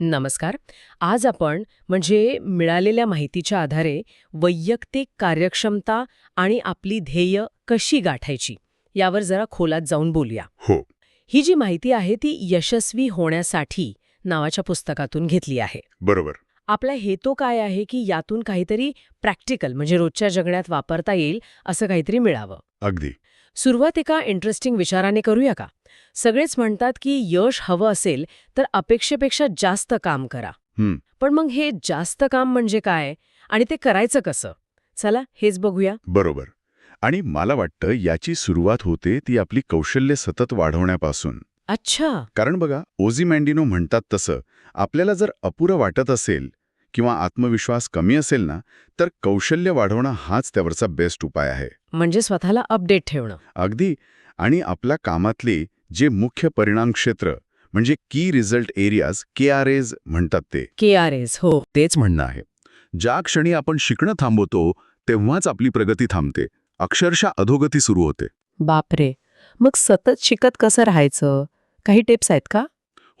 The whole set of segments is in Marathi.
नमस्कार. आज आपण म्हणजे मिळालेल्या माहितीच्या आधारे वैयक्तिक कार्यक्षमता आणि आपली ध्येय कशी गाठायची यावर जरा खोलात जाऊन बोलूया. हो. ही जी माहिती आहे ती यशस्वी होण्यासाठी नावाच्या पुस्तकातून घेतली आहे. बरोबर. आपला हेतू काय आहे की यातून काहीतरी प्रॅक्टिकल म्हणजे रोजच्या जगण्यात वापरता येईल असं काहीतरी मिळावं? अगदी. सुरुवात एका इंटरेस्टिंग विचाराने करूया का? सगळेच म्हणतात की यश हवं असेल तर अपेक्षेपेक्षा जास्त काम करा. पण मग हे जास्त काम म्हणजे काय? आणि ते करायचं कसं? चला हेच बघूया. बरोबर. आणि मला वाटतं याची सुरुवात होते ती आपली कौशल्य सतत वाढवण्यापासून. अच्छा. कारण बघा ओझी मँडिनो म्हणतात तसं आपल्याला जर अपुरं वाटत असेल किंवा आत्मविश्वास कमी असेल ना तर कौशल्य वाढवणं हाच त्यावरचा बेस्ट उपाय आहे. म्हणजे स्वतःला अपडेट ठेवणं. अगदी. आणि आपल्या कामातले जे मुख्य परिणाम क्षेत्र म्हणजे की result areas K R As म्हणतात ते. के आर एस हो. तेच म्हणणं आहे. ज्या क्षणी आपण शिकणं थांबवतो तेव्हाच आपली प्रगती थांबते. अक्षरशः अधोगती सुरू होते. बापरे. मग सतत शिकत कसं राहायचं? काही टिप्स आहेत का?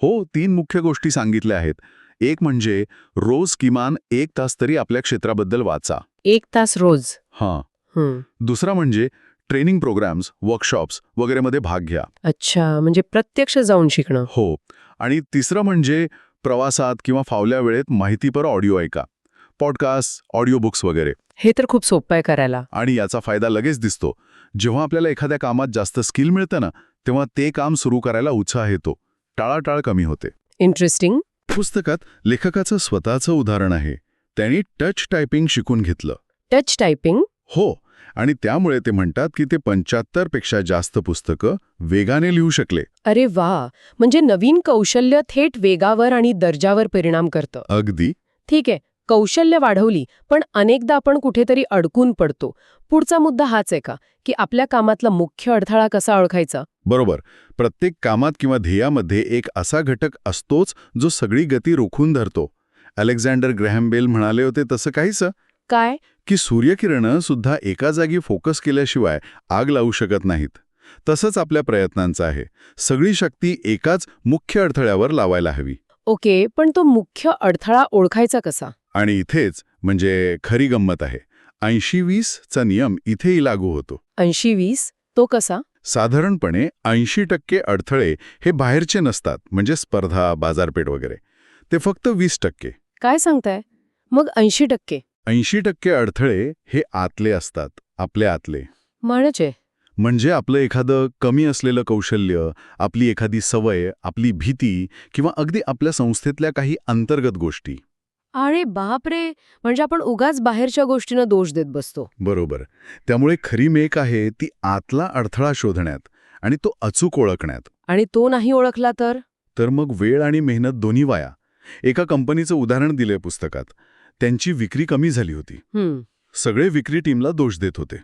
हो तीन मुख्य गोष्टी सांगितल्या आहेत. एक म्हणजे रोज किमान एक तास तरी आपल्या क्षेत्राबद्दल वाचा. एक तास रोज. हां. दुसरा म्हणजे ट्रेनिंग प्रोग्राम्स वर्कशॉप्स वगैरेमध्ये भाग घ्या. अच्छा म्हणजे प्रत्यक्ष जाऊन शिकणं. हो. आणि तिसरं म्हणजे प्रवासात किंवा फावल्या वेळेत माहितीपर ऑडिओ ऐका. पॉडकास्ट ऑडिओ बुक्स वगैरे. हे तर खूप सोपं आहे करायला. आणि याचा फायदा लगेच दिसतो. जेव्हा आपल्याला एखाद्या कामात जास्त स्किल मिळतं ना तेव्हा ते काम सुरू करायला उत्साह येतो. टाळाटाळ कमी होते. इंटरेस्टिंग पुस्तकात लेखकाचं स्वतःचं उदाहरण आहे. त्यांनी टच टायपिंग शिकून घेतलं. Touch typing? हो आणि त्यामुळे ते म्हणतात की ते पंच्याहत्तरपेक्षा जास्त पुस्तकं वेगाने लिहू शकले. अरे वा! म्हणजे नवीन कौशल्य थेट वेगावर आणि दर्जावर परिणाम करतं. अगदी. ठीक आहे कौशल्य वाढवली पण अनेकदा आपण कुठेतरी अडकून पडतो. पुढचा मुद्दा हाच आहे का की आपल्या कामातला मुख्य अडथळा कसा ओळखायचा? बरोबर. प्रत्येक कामात किंवा ध्येयामध्ये एक असा घटक असतोच जो सगळी गती रोखून धरतो. अलेक्झांडर ग्रॅहम बेल म्हणाले होते तसं काहीसं? काय? की सूर्यकिरणं सुद्धा एका जागी फोकस केल्याशिवाय आग लावू शकत नाहीत. तसंच आपल्या प्रयत्नांचं आहे. सगळी शक्ती एकाच मुख्य अडथळ्यावर लावायला हवी. ओके पण तो मुख्य अडथळा ओळखायचा कसा? आणि इथेच म्हणजे खरी गंमत आहे. ऐंशी वीसचा नियम इथेही लागू होतो. ऐंशी वीस? तो कसा? साधारणपणे ऐंशी टक्के अडथळे हे बाहेरचे नसतात म्हणजे स्पर्धा बाजारपेठ वगैरे. ते फक्त वीस टक्के. काय सांगताय? मग ऐंशी टक्के. ऐंशी टक्के अडथळे हे आतले असतात आपले आतले. म्हणजे? म्हणजे आपलं एखादं कमी असलेलं कौशल्य आपली एखादी सवय आपली भीती किंवा अगदी आपल्या संस्थेतल्या काही अंतर्गत गोष्टी. अरे बापरे! म्हणजे आपण उगाच बाहेरच्या गोष्टींना दोष देत बसतो. बरोबर. त्यामुळे खरी मेक आहे ती आतला अडथळा शोधण्यात आणि तो अचूक ओळखण्यात. आणि तो नाही ओळखला तर? तर मग वेळ आणि मेहनत दोन्ही वाया. एका कंपनीचं उदाहरण दिलंय पुस्तकात. त्यांची विक्री कमी झाली होती. सगळे विक्री टीमला दोष देत होते.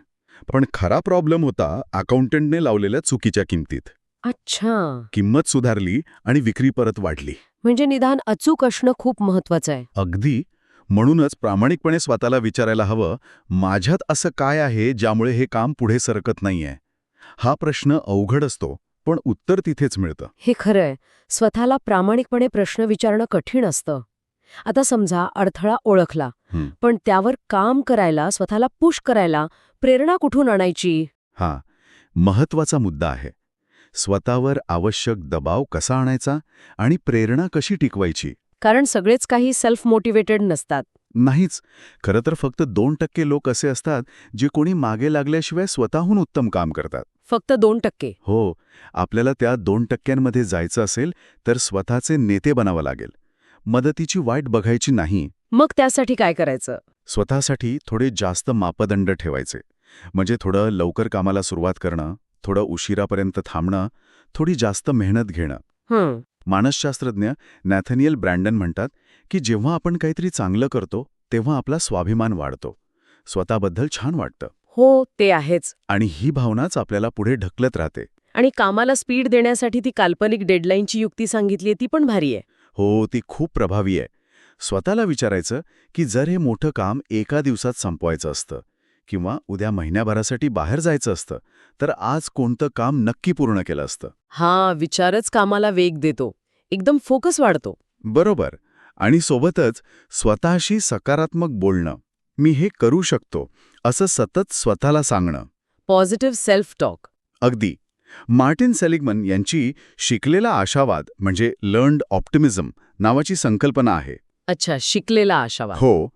पण खरा प्रॉब्लेम होता अकाउंटंटने लावलेल्या चुकीच्या किमतीत. अच्छा. किंमत सुधारली आणि विक्री परत वाढली. म्हणजे निदान अचूक असणं खूप महत्वाचं आहे. अगदी. म्हणूनच प्रामाणिकपणे स्वतःला विचारायला हवं माझ्यात असं काय आहे ज्यामुळे हे काम पुढे सरकत नाहीये? हा प्रश्न अवघड असतो पण उत्तर तिथेच मिळतं. हे खरं आहे स्वतःला प्रामाणिकपणे प्रश्न विचारणं कठीण असतं. आता समजा अडथळा ओळखला. पण त्यावर काम करायला स्वतःला पुश करायला प्रेरणा कुठून आणायची? हा. महत्त्वाचा मुद्दा आहे. स्वतःवर आवश्यक दबाव कसा आणायचा आणि प्रेरणा कशी टिकवायची? कारण सगळेच काही सेल्फ मोटिवेटेड नसतात. नाहीच. खरं तर फक्त दोन टक्के लोक असे असतात जे कोणी मागे लागल्याशिवाय स्वतःहून उत्तम काम करतात. फक्त दोन टक्के. हो. आपल्याला त्या दोन टक्क्यांमध्ये जायचं असेल तर स्वतःचे नेते बनावं लागेल. मदतीची वाईट बघायची नाही. मग त्यासाठी काय करायचं? स्वतःसाठी थोडे जास्त मापदंड ठेवायचे. म्हणजे थोडं लवकर कामाला सुरुवात करणं. थोडं उशिरापर्यंत थांबणं थोडी जास्त मेहनत घेणं. मानसशास्त्रज्ञ नॅथनियल ब्रँडन म्हणतात की जेव्हा आपण काहीतरी चांगलं करतो तेव्हा आपला स्वाभिमान वाढतो. स्वतःबद्दल छान वाटतं. हो ते आहेच. आणि ही भावनाच आपल्याला पुढे ढकलत राहते. आणि कामाला स्पीड देण्यासाठी ती काल्पनिक डेडलाईनची युक्ती सांगितली ती पण भारी आहे. हो ती खूप प्रभावी आहे. स्वतःला विचारायचं की जर हे मोठं काम एका दिवसात संपवायचं असतं किंवा उद्या महिन्याभरासाठी बाहेर जायचं असतं तर आज कोणतं काम नक्की पूर्ण केलं असतं? हा विचारच कामाला वेग देतो. एकदम फोकस वाढतो. बरोबर. आणि सोबतच स्वतःशी सकारात्मक बोलणं. मी हे करू शकतो असं सतत स्वतःला सांगणं. पॉझिटिव्ह सेल्फ टॉक अगदी. मार्टिन सेलिगमन यांची शिकलेला आशावाद म्हणजे लर्न्ड ऑप्टिमिझम नावाची संकल्पना आहे. अच्छा शिकलेला आशावाद. हो.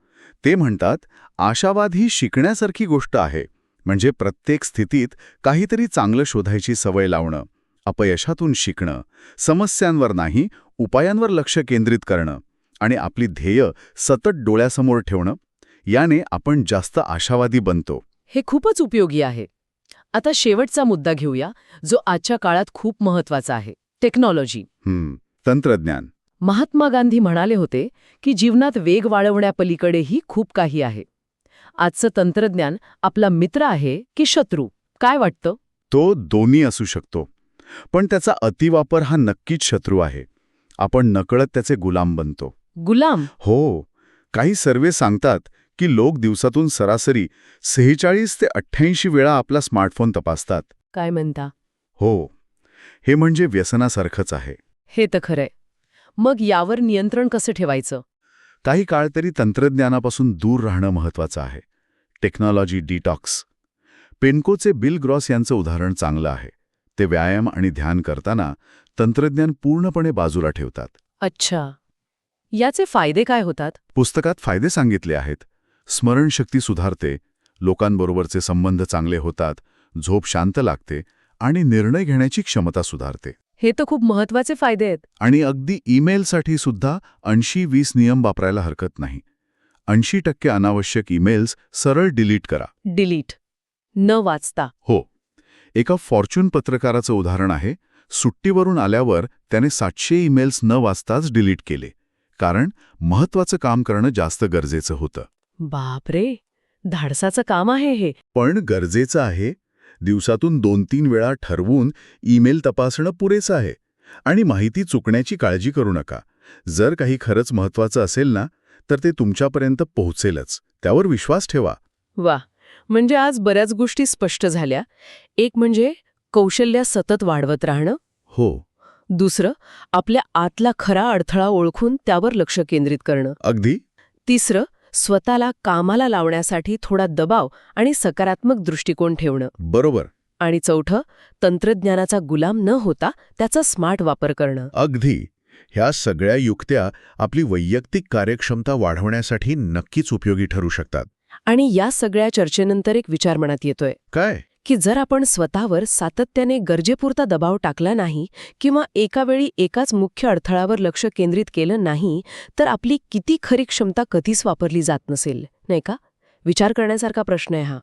ते म्हणतात आशावाद ही शिकण्यासारखी गोष्ट आहे. म्हणजे प्रत्येक स्थितीत काहीतरी चांगलं शोधायची सवय लावणं अपयशातून शिकणं समस्यांवर नाही उपायांवर लक्ष केंद्रित करणं आणि आपली ध्येय सतत डोळ्यासमोर ठेवणं याने आपण जास्त आशावादी बनतो. हे खूपच उपयोगी आहे. आता शेवटचा मुद्दा घेऊया जो आजच्या काळात खूप महत्त्वाचा आहे. टेक्नॉलॉजी. तंत्रज्ञान. महात्मा गांधी म्हणाले होते की जीवनात वेग वाढवण्यापलीकडेही खूप काही आहे. आजचं तंत्रज्ञान आपला मित्र आहे की शत्रू काय वाटतं? तो दोन्ही असू शकतो पण त्याचा अतिवापर हा नक्कीच शत्रू आहे. आपण नकळत त्याचे गुलाम बनतो. गुलाम? हो काही सर्वे सांगतात की लोक दिवसातून सरासरी सेहेचाळीस ते अठ्ठ्याऐंशी वेळा आपला स्मार्टफोन तपासतात. काय म्हणता? हो हे म्हणजे व्यसनासारखंच आहे. हे तर खरंय. मग यावर नियंत्रण कसं ठेवायचं? काही काळ तरी तंत्रज्ञानापासून दूर राहणं महत्वाचं आहे. Technology detox. पेनकोचे बिल ग्रॉस यांचं उदाहरण चांगलं आहे. ते व्यायाम आणि ध्यान करताना तंत्रज्ञान पूर्णपणे बाजूला ठेवतात. अच्छा. याचे फायदे काय होतात? पुस्तकात फायदे सांगितले आहेत. स्मरणशक्ती सुधारते लोकांबरोबरचे संबंध चांगले होतात झोप शांत लागते आणि निर्णय घेण्याची क्षमता सुधारते. हे तर खूप महत्त्वाचे फायदे आहेत. आणि अगदी ईमेलसाठी सुद्धा ऐंशी वीस नियम वापरायला हरकत नाही. ऐंशी टक्के अनावश्यक ईमेल्स सरळ डिलीट करा. डिलीट. न वाचता. हो. एका फॉर्च्यून पत्रकाराचं उदाहरण आहे. सुट्टीवरून आल्यावर त्याने सातशे ईमेल्स न वाचताच डिलीट केले. कारण महत्वाचं काम करणं जास्त गरजेचं होतं. बापरे! धाडसाचं काम आहे हे. पण गरजेचं आहे दिवसातून दोन तीन वेळा ठरवून ईमेल तपासणं पुरेसं आहे. आणि माहिती चुकण्याची काळजी करू नका. जर काही खरंच महत्वाचं असेल ना तर ते तुमच्यापर्यंत पोहोचेलच. त्यावर विश्वास ठेवा. वा! म्हणजे आज बऱ्याच गोष्टी स्पष्ट झाल्या. एक म्हणजे कौशल्य सतत वाढवत राहणं. हो. दुसरं आपल्या आतला खरा अडथळा ओळखून त्यावर लक्ष केंद्रित करणं. अगदी. तिसरं स्वतःला कामाला लावण्यासाठी थोडा दबाव आणि सकारात्मक दृष्टिकोन ठेवणं. बरोबर. आणि चौथं तंत्रज्ञानाचा गुलाम न होता त्याचा स्मार्ट वापर करणं. अगदी. ह्या सगळ्या युक्त्या आपली वैयक्तिक कार्यक्षमता वाढवण्यासाठी नक्कीच उपयोगी ठरू शकतात. आणि या सगळ्या चर्चेनंतर एक विचार मनात येतोय. काय? की जर आपण स्वतःवर सातत्याने गरजेपुरता दबाव टाकला नाही किंवा एका वेळी एकाच मुख्य अडथळावर लक्ष केंद्रित केलं नाही तर आपली किती खरी क्षमता कधीच वापरली जात नसेल नाही का? विचार करण्यासारखा प्रश्न आहे हा.